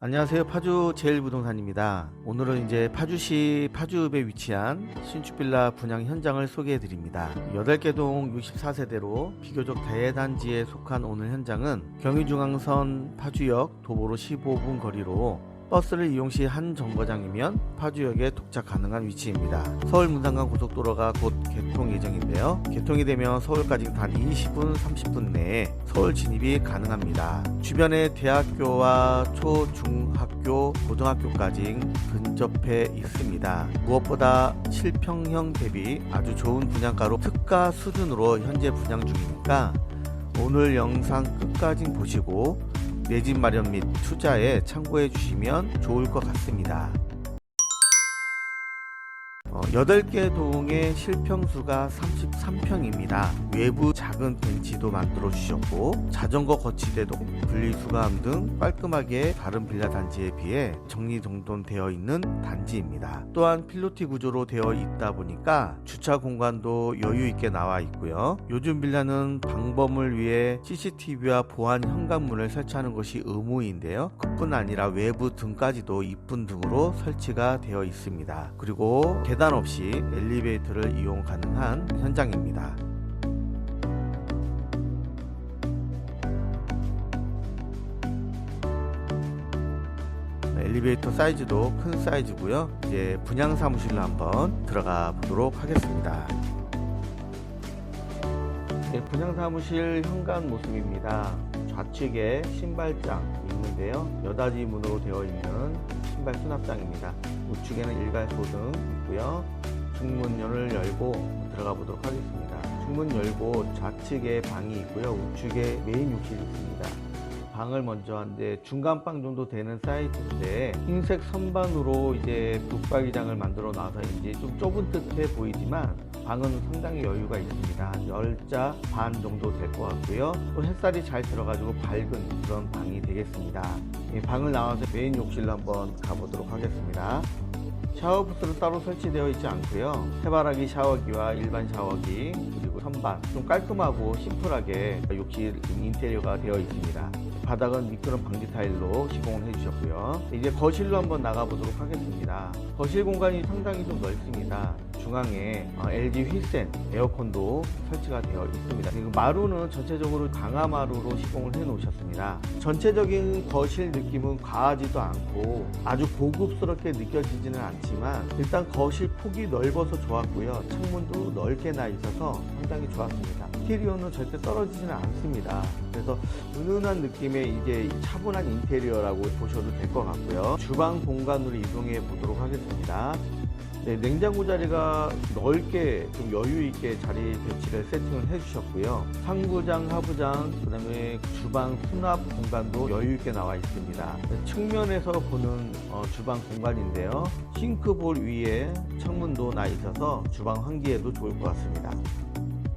안녕하세요. 파주 제일부동산입니다. 오늘은 이제 파주시 파주읍에 위치한 신축빌라 분양 현장을 소개해 드립니다. 8개 동 64세대로 비교적 대단지에 속한 오늘 현장은 경의중앙선 파주역 도보로 15분 거리로 버스를 이용 시 한 정거장이면 파주역에 도착 가능한 위치입니다. 서울 문산간 고속도로가 곧 개통 예정인데요. 개통이 되면 서울까지 단 20분, 30분 내에 서울 진입이 가능합니다. 주변에 대학교와 초, 중 학교, 고등학교까지 근접해 있습니다. 무엇보다 실평형 대비 아주 좋은 분양가로 특가 수준으로 현재 분양 중이니까 오늘 영상 끝까지 보시고 내 집 마련 및 투자에 참고해 주시면 좋을 것 같습니다. 어, 8개 동의 실평수가 33평입니다. 외부 작은 벤치도 만들어 주셨고 자전거 거치대도 분리수거함 등 깔끔하게 다른 빌라 단지에 비해 정리정돈되어 있는 단지입니다. 또한 필로티 구조로 되어 있다 보니까 주차 공간도 여유 있게 나와 있고요. 요즘 빌라는 방범을 위해 CCTV와 보안 현관문을 설치하는 것이 의무인데요. 그뿐 아니라 외부 등까지도 이쁜 등으로 설치가 되어 있습니다. 그리고 계단 없이 엘리베이터를 이용 가능한 현장입니다. 엘리베이터 사이즈도 큰 사이즈고요. 이제 분양 사무실로 한번 들어가 보도록 하겠습니다. 네, 분양 사무실 현관 모습입니다. 좌측에 신발장 있는데요. 여닫이 문으로 되어 있는 신발 수납장입니다. 우측에는 일괄 소등 있고요. 중문문을 열고 들어가 보도록 하겠습니다. 중문 열고 좌측에 방이 있고요. 우측에 메인 욕실이 있습니다. 방을 먼저 한데 중간 방 정도 되는 사이즈인데 흰색 선반으로 이제 북박이장을 만들어 놔서 이제 좀 좁은 듯해 보이지만 방은 상당히 여유가 있습니다. 한 10자 반 정도 될 것 같고요. 또 햇살이 잘 들어가지고 밝은 그런 방이 되겠습니다. 이 방을 나와서 메인 욕실로 한번 가보도록 하겠습니다. 샤워 부스는 따로 설치되어 있지 않고요. 해바라기 샤워기와 일반 샤워기 그리고 선반 좀 깔끔하고 심플하게 욕실 인테리어가 되어 있습니다. 바닥은 미끄럼 방지 타일로 시공을 해주셨고요. 이제 거실로 한번 나가보도록 하겠습니다. 거실 공간이 상당히 좀 넓습니다. 중앙에 어, LG 휘센 에어컨도 설치가 되어 있습니다. 그리고 마루는 전체적으로 강화 마루로 시공을 해 놓으셨습니다. 전체적인 거실 느낌은 과하지도 않고 아주 고급스럽게 느껴지지는 않지만 일단 거실 폭이 넓어서 좋았고요. 창문도 넓게 나 있어서 상당히 좋았습니다. 인테리어는 절대 떨어지지는 않습니다. 그래서 은은한 느낌의 이제 차분한 인테리어라고 보셔도 될 것 같고요. 주방 공간으로 이동해 보도록 하겠습니다. 네, 냉장고 자리가 넓게 좀 여유 있게 자리 배치를 세팅을 해주셨고요. 상부장, 하부장, 그다음에 주방 수납 공간도 여유 있게 나와 있습니다. 네, 측면에서 보는 어, 주방 공간인데요. 싱크볼 위에 창문도 나 있어서 주방 환기에도 좋을 것 같습니다.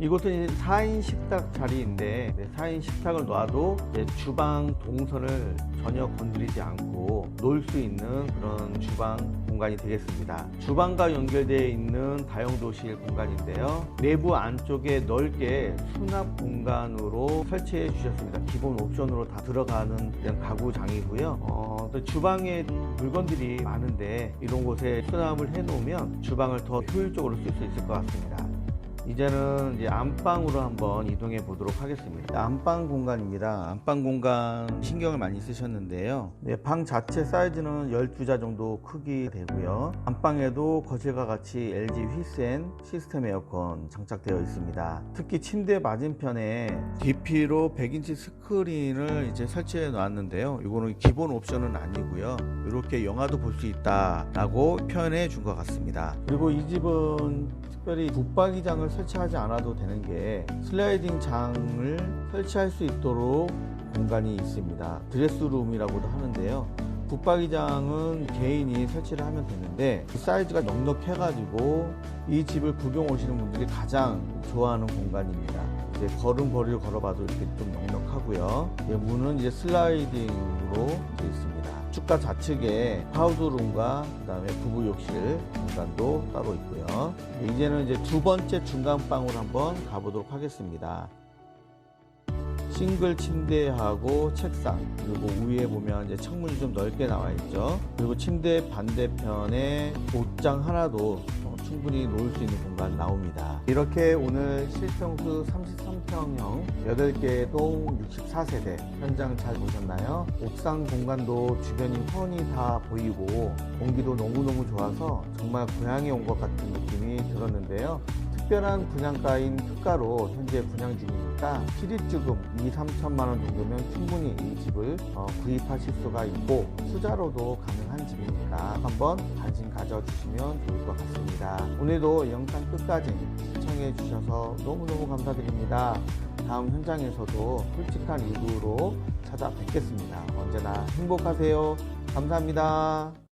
이곳은 4인 식탁 자리인데 4인 식탁을 놔도 주방 동선을 전혀 건드리지 않고 놀 수 있는 그런 주방 공간이 되겠습니다. 주방과 연결되어 있는 다용도실 공간인데요. 내부 안쪽에 넓게 수납 공간으로 설치해 주셨습니다. 기본 옵션으로 다 들어가는 그냥 가구장이고요. 어, 또 주방에 물건들이 많은데 이런 곳에 수납을 해 놓으면 주방을 더 효율적으로 쓸 수 있을 것 같습니다. 이제는 이제 안방으로 한번 이동해 보도록 하겠습니다. 안방 공간입니다. 안방 공간 신경을 많이 쓰셨는데요. 네, 방 자체 사이즈는 12자 정도 크기 되고요. 안방에도 거실과 같이 LG 휘센 시스템 에어컨 장착되어 있습니다. 특히 침대 맞은편에 DP로 100인치 스크린을 이제 설치해 놨는데요. 이거는 기본 옵션은 아니고요. 이렇게 영화도 볼 수 있다라고 표현해 준 것 같습니다. 그리고 이 집은 특별히 붙박이장을 설치하지 않아도 되는 게 슬라이딩 장을 설치할 수 있도록 공간이 있습니다. 드레스룸이라고도 하는데요. 붙박이장은 개인이 설치를 하면 되는데 그 사이즈가 넉넉해가지고 이 집을 구경 오시는 분들이 가장 좋아하는 공간입니다. 이제 걸음걸이를 걸어봐도 이렇게 좀 넉넉하고요. 이제 문은 이제 슬라이딩으로 되어 있습니다. 축가 좌측에 파우더룸과 그다음에 부부 욕실 공간도 따로 있고요. 이제는 이제 두 번째 중간 방으로 한번 가보도록 하겠습니다. 싱글 침대하고 책상 그리고 위에 보면 이제 창문이 좀 넓게 나와 있죠. 그리고 침대 반대편에 옷장 하나도 어, 충분히 놓을 수 있는 공간 나옵니다. 이렇게 오늘 실평수 33평형 8개 동 64세대 현장 잘 보셨나요? 옥상 공간도 주변이 훤히 다 보이고 공기도 너무너무 좋아서 정말 고향에 온 것 같은 느낌이 들었는데요. 특별한 분양가인 특가로 현재 분양 중이니까 실입주금 2, 3천만 원 정도면 충분히 이 집을 어, 구입하실 수가 있고 투자로도 가능한 집이니까 한번 관심 가져주시면 좋을 것 같습니다. 오늘도 영상 끝까지 시청해 주셔서 너무너무 감사드립니다. 다음 현장에서도 솔직한 리뷰로 찾아뵙겠습니다. 언제나 행복하세요. 감사합니다.